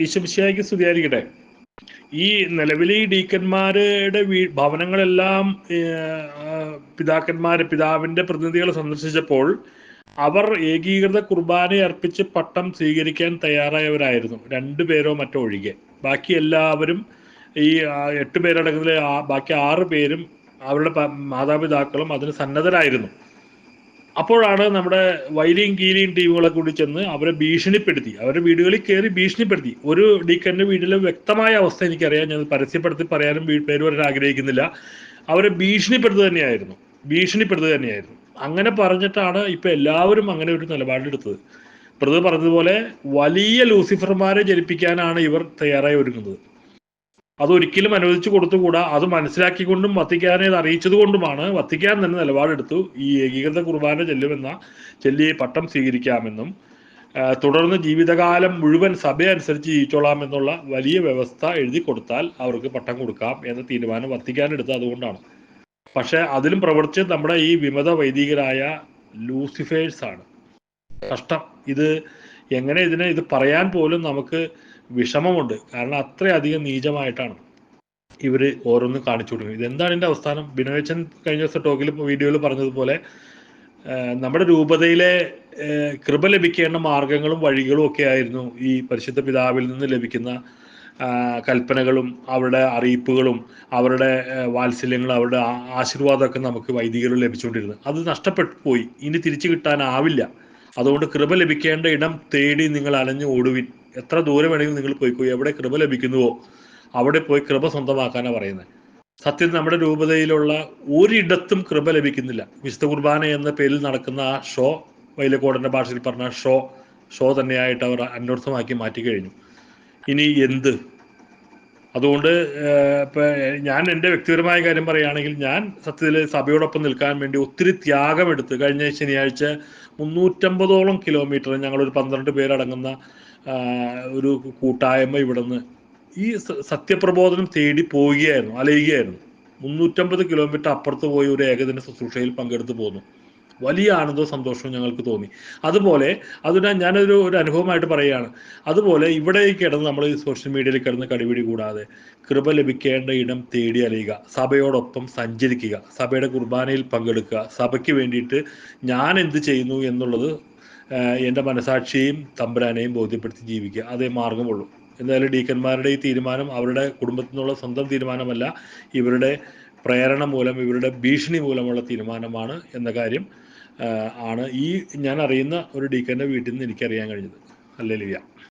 ഈശംശിയായിക്ക് സ്തുതിയായിരിക്കട്ടെ. ഈ നിലവിലെ ഈ ഡീക്കന്മാരുടെ വീ ഭവനങ്ങളെല്ലാം പിതാക്കന്മാര് പിതാവിന്റെ പ്രതിനിധികളെ സന്ദർശിച്ചപ്പോൾ അവർ ഏകീകൃത കുർബാന അർപ്പിച്ച് പട്ടം സ്വീകരിക്കാൻ തയ്യാറായവരായിരുന്നു. രണ്ടു പേരോ മറ്റോ ഒഴികെ. ബാക്കി എല്ലാവരും ഈ എട്ട് പേരടങ്ങുന്ന ബാക്കി ആറ് പേരും അവരുടെ മാതാപിതാക്കളും അതിന് സന്നദ്ധരായിരുന്നു. അപ്പോഴാണ് നമ്മുടെ വൈലിയും കീലിയും ടീമുകളെ കൂടി ചെന്ന് അവരെ ഭീഷണിപ്പെടുത്തി. അവരുടെ വീടുകളിൽ കയറി ഭീഷണിപ്പെടുത്തി. ഒരു ഡീക്കന്റെ വീട്ടിലെ വ്യക്തമായ അവസ്ഥ എനിക്കറിയാം. ഞാൻ പരസ്യപ്പെടുത്തി പറയാനും പേര് വരാൻ ആഗ്രഹിക്കുന്നില്ല. അവരെ ഭീഷണിപ്പെടുത്തുക തന്നെയായിരുന്നു. ഭീഷണിപ്പെടുത്തുക തന്നെയായിരുന്നു. അങ്ങനെ പറഞ്ഞിട്ടാണ് ഇപ്പൊ എല്ലാവരും അങ്ങനെ ഒരു നിലപാടെടുത്തത്. പ്രതി പറഞ്ഞതുപോലെ വലിയ ലൂസിഫർമാരെ ജനിപ്പിക്കാനാണ് ഇവർ തയ്യാറായി ഒരുങ്ങുന്നത്. അതൊരിക്കലും അനുവദിച്ചു കൊടുത്തുകൂടാ. അത് മനസ്സിലാക്കിക്കൊണ്ടും വത്തിക്കാനെ അത് അറിയിച്ചത് കൊണ്ടുമാണ് വത്തിക്കാൻ തന്നെ നിലപാടെടുത്തു ഈ ഏകീകൃത കുർബാന ചെല്ലുമെന്ന ചെല്ലി പട്ടം സ്വീകരിക്കാമെന്നും തുടർന്ന് ജീവിതകാലം മുഴുവൻ സഭ അനുസരിച്ച് ജീവിച്ചോളാം എന്നുള്ള വലിയ വ്യവസ്ഥ എഴുതി കൊടുത്താൽ അവർക്ക് പട്ടം കൊടുക്കാം എന്ന തീരുമാനം വത്തിക്കാൻ എടുത്തത് അതുകൊണ്ടാണ്. പക്ഷെ അതിലും പ്രവർത്തിച്ച് നമ്മുടെ ഈ വിമത വൈദികരായ ലൂസിഫേഴ്സ് ആണ് കഷ്ടം. ഇത് എങ്ങനെ ഇതിനെ ഇത് പറയാൻ പോലും നമുക്ക് വിഷമമുണ്ട്. കാരണം അത്രയധികം നീചമായിട്ടാണ് ഇവർ ഓരോന്ന് കാണിച്ചു കൊടുക്കുന്നത്. ഇതെന്താണ് എന്റെ അവസ്ഥാനം ബിനോയച്ചൻ കഴിഞ്ഞ ദിവസം ടോക്കിൽ വീഡിയോയിൽ പറഞ്ഞതുപോലെ നമ്മുടെ രൂപതയിലെ കൃപ ലഭിക്കേണ്ട മാർഗങ്ങളും വഴികളും ഒക്കെ ആയിരുന്നു ഈ പരിശുദ്ധ പിതാവിൽ നിന്ന് ലഭിക്കുന്ന കൽപ്പനകളും അവരുടെ അറിയിപ്പുകളും അവരുടെ വാത്സല്യങ്ങളും അവരുടെ ആശീർവാദമൊക്കെ നമുക്ക് വൈദികരും ലഭിച്ചുകൊണ്ടിരുന്നു അത് നഷ്ടപ്പെട്ടു പോയി. ഇനി തിരിച്ചു കിട്ടാനാവില്ല. അതുകൊണ്ട് കൃപ ലഭിക്കേണ്ട ഇടം തേടി നിങ്ങൾ അലഞ്ഞു ഓടുവിൻ. എത്ര ദൂരം വേണമെങ്കിലും നിങ്ങൾ പോയിക്കോ എവിടെ കൃപ ലഭിക്കുന്നുവോ അവിടെ പോയി കൃപ സ്വന്തമാക്കാനാണ് പറയുന്നത്. സത്യം നമ്മുടെ രൂപതയിലുള്ള ഒരിടത്തും കൃപ ലഭിക്കുന്നില്ല. വിശുദ്ധ കുർബാന എന്ന പേരിൽ നടക്കുന്ന ആ ഷോ വൈലക്കോടന്റെ ഭാഷയിൽ പറഞ്ഞ ഷോ ഷോ തന്നെയായിട്ട് അവർ അന്വർത്ഥമാക്കി മാറ്റി കഴിഞ്ഞു. ഇനി എന്ത്? അതുകൊണ്ട് ഞാൻ എന്റെ വ്യക്തിപരമായ കാര്യം പറയുകയാണെങ്കിൽ ഞാൻ സത്യത്തിൽ സഭയോടൊപ്പം നിൽക്കാൻ വേണ്ടി ഒത്തിരി ത്യാഗമെടുത്ത് കഴിഞ്ഞ ശനിയാഴ്ച മുന്നൂറ്റമ്പതോളം കിലോമീറ്റർ ഞങ്ങളൊരു പന്ത്രണ്ട് പേരടങ്ങുന്ന ഒരു കൂട്ടായ്മ ഇവിടുന്ന് ഈ സത്യപ്രബോധനം തേടി പോവുകയായിരുന്നു അലയുകയായിരുന്നു. മുന്നൂറ്റമ്പത് കിലോമീറ്റർ അപ്പുറത്ത് പോയി ഒരു ഏകദിന ശുശ്രൂഷയിൽ പങ്കെടുത്ത് പോന്നു. വലിയ ആനന്ദവും സന്തോഷവും ഞങ്ങൾക്ക് തോന്നി. അതുപോലെ അതിനാ ഞാനൊരു ഒരു അനുഭവമായിട്ട് പറയുകയാണ്. അതുപോലെ ഇവിടെ കിടന്ന് നമ്മൾ ഈ സോഷ്യൽ മീഡിയയിൽ കിടന്ന് കടിപിടി കൂടാതെ കൃപ ലഭിക്കേണ്ട ഇടം തേടി അലയുക സഭയോടൊപ്പം സഞ്ചരിക്കുക സഭയുടെ കുർബാനയിൽ പങ്കെടുക്കുക സഭയ്ക്ക് വേണ്ടിയിട്ട് ഞാൻ എന്ത് ചെയ്യുന്നു എന്നുള്ളത് എന്റെ മനസാക്ഷിയെയും തമ്പുരാനെയും ബോധ്യപ്പെടുത്തി ജീവിക്കുക. അതേ മാർഗമുള്ളൂ. എന്തായാലും ഡീക്കന്മാരുടെ ഈ തീരുമാനം അവരുടെ കുടുംബത്തിൽ നിന്നുള്ള സ്വന്തം തീരുമാനമല്ല ഇവരുടെ പ്രേരണ മൂലം ഇവരുടെ ഭീഷണി മൂലമുള്ള തീരുമാനമാണ് എന്ന കാര്യം ആണ് ഈ ഞാൻ അറിയുന്ന ഒരു ഡീക്കന്റെ വീട്ടിൽ നിന്ന് എനിക്കറിയാൻ കഴിഞ്ഞത്. അല്ലേ ലിയ